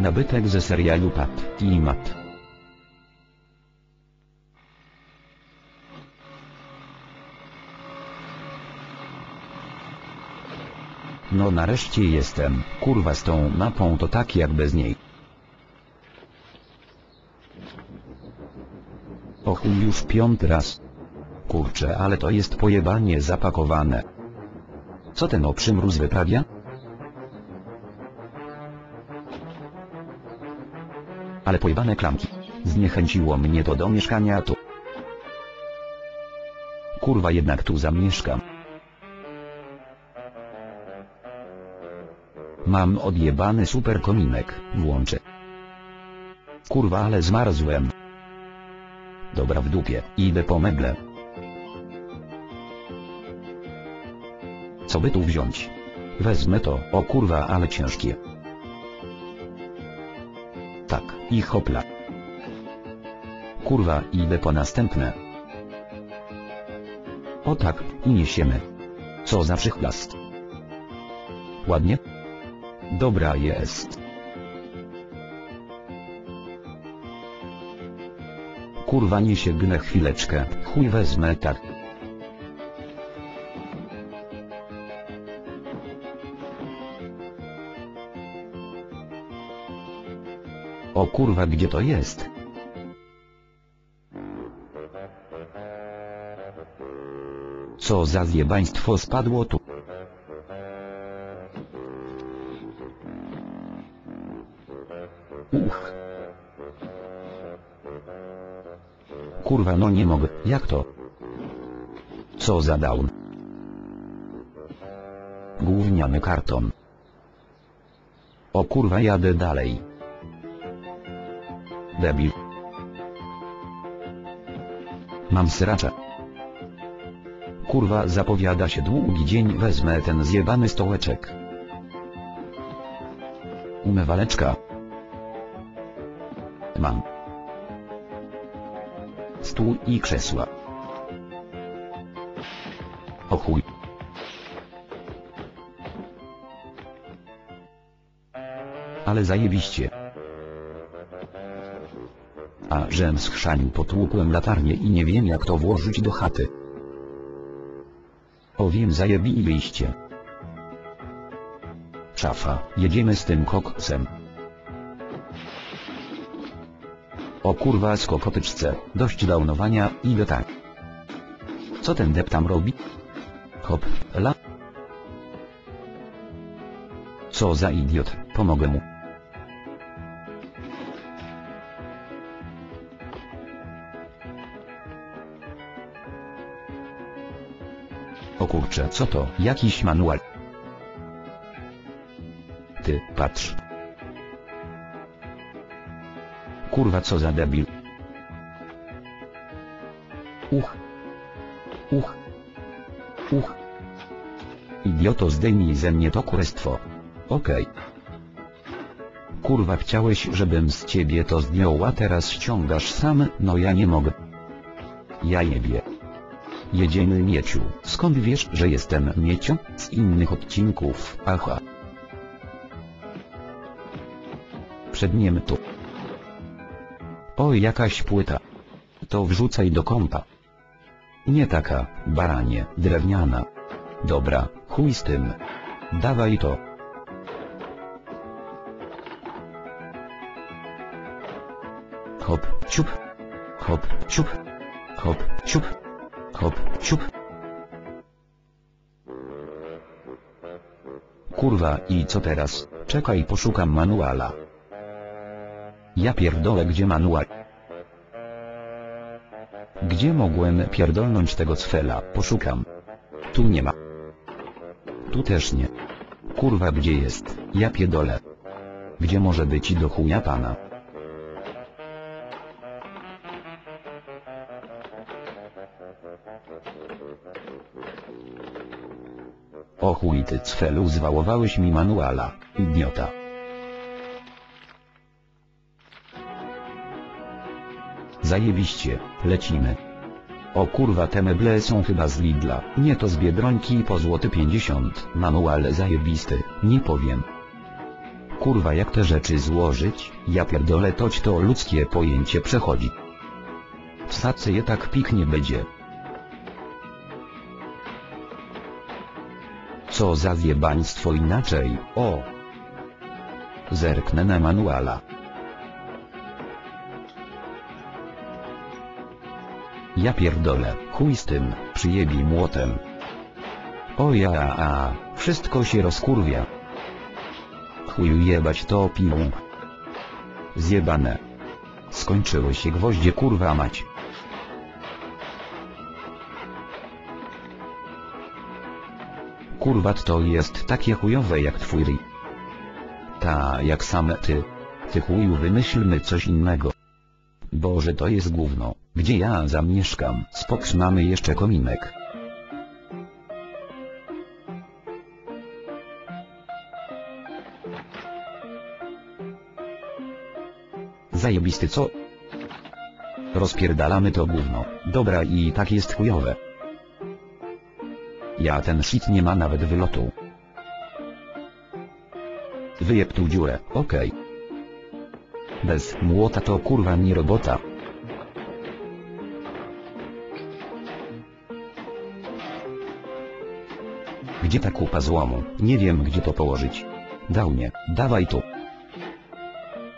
Nabytek ze serialu Pat i Matt. No nareszcie jestem, kurwa z tą mapą to tak jak bez niej. O chuj już piąty raz. Kurczę ale to jest pojebanie zapakowane. Co ten oprzymróz wyprawia? Ale pojebane klamki. Zniechęciło mnie to do mieszkania tu. Kurwa jednak tu zamieszkam. Mam odjebany super kominek, włączę. Kurwa ale zmarzłem. Dobra w dupie, idę po meble. Co by tu wziąć? Wezmę to, o kurwa ale ciężkie. I hopla. Kurwa, idę po następne. O tak, i niesiemy. Co za przychlast. Ładnie? Dobra jest. Kurwa nie się gnę chwileczkę, chuj wezmę tak. O kurwa gdzie to jest? Co za zjebaństwo spadło tu? Uch. Kurwa no nie mogę, jak to? Co za down? Gówniany karton. O kurwa jadę dalej. Debil. Mam sracza. Kurwa zapowiada się długi dzień wezmę ten zjebany stołeczek. Umywaleczka. Mam. Stół i krzesła. O chuj. Ale zajebiście. A żem schrzanił potłukłem latarnię i nie wiem jak to włożyć do chaty. O wiem zajebiliście. Szafa, jedziemy z tym koksem. O kurwa skokotyczce, dość downowania, idę tak. Co ten dep tam robi? Hop, la. Co za idiot, pomogę mu. O kurcze, co to, jakiś manual? Ty, patrz. Kurwa co za debil. Uch. Uch. Uch. Idioto zdejmij ze mnie to kurestwo. Okej. Kurwa chciałeś żebym z ciebie to zdjął a teraz ściągasz sam, no ja nie mogę. Ja jebie. Jedziemy mieciu, skąd wiesz, że jestem mieciu? Z innych odcinków, aha. Przedniem tu. Oj jakaś płyta. To wrzucaj do kąpa. Nie taka, baranie, drewniana. Dobra, chuj z tym. Dawaj to. Hop, ciup. Hop, ciup. Hop, ciup. Hop, ciup. Kurwa i co teraz? Czekaj poszukam manuala. Ja pierdolę gdzie manual? Gdzie mogłem pierdolnąć tego cfela? Poszukam. Tu nie ma. Tu też nie. Kurwa gdzie jest? Ja pierdolę. Gdzie może być do chuja pana? O chuj ty cfelu zwałowałeś mi manuala, idiota. Zajebiście, lecimy. O kurwa te meble są chyba z Lidla, nie to z Biedronki po złoty 50, manual zajebisty, nie powiem. Kurwa jak te rzeczy złożyć, ja pierdolę toć to ludzkie pojęcie przechodzi. Wsadzę je tak piknie będzie. Co za zjebaństwo inaczej, o. Zerknę na manuala. Ja pierdolę, chuj z tym, przyjebi młotem. O ja a, a, wszystko się rozkurwia. Chuju jebać to piłą. Zjebane. Skończyły się gwoździe kurwa mać. Kurwa to jest takie chujowe jak twój ryj. Ta jak same ty. Ty chuju wymyślmy coś innego. Boże to jest gówno, gdzie ja zamieszkam, spoks mamy jeszcze kominek. Zajebisty co? Rozpierdalamy to gówno, dobra i tak jest chujowe. Ja ten shit nie ma nawet wylotu. Wyjeb tu dziurę, okej. Bez młota to kurwa nie robota. Gdzie ta kupa złomu? Nie wiem gdzie to położyć. Dał nie, dawaj tu.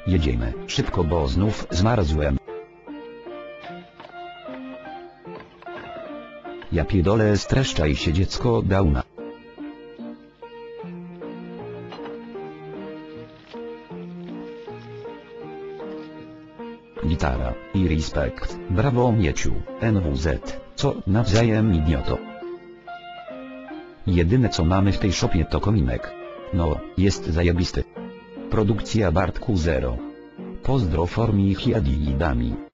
Jedziemy, szybko bo znów zmarzłem. Ja pierdolę streszczaj się dziecko dauna. Gitara, i respekt, brawo mieciu, NWZ, co nawzajem idioto. Jedyne co mamy w tej szopie to kominek. No, jest zajebisty. Produkcja Bartku Zero. Pozdro formi hiadidami.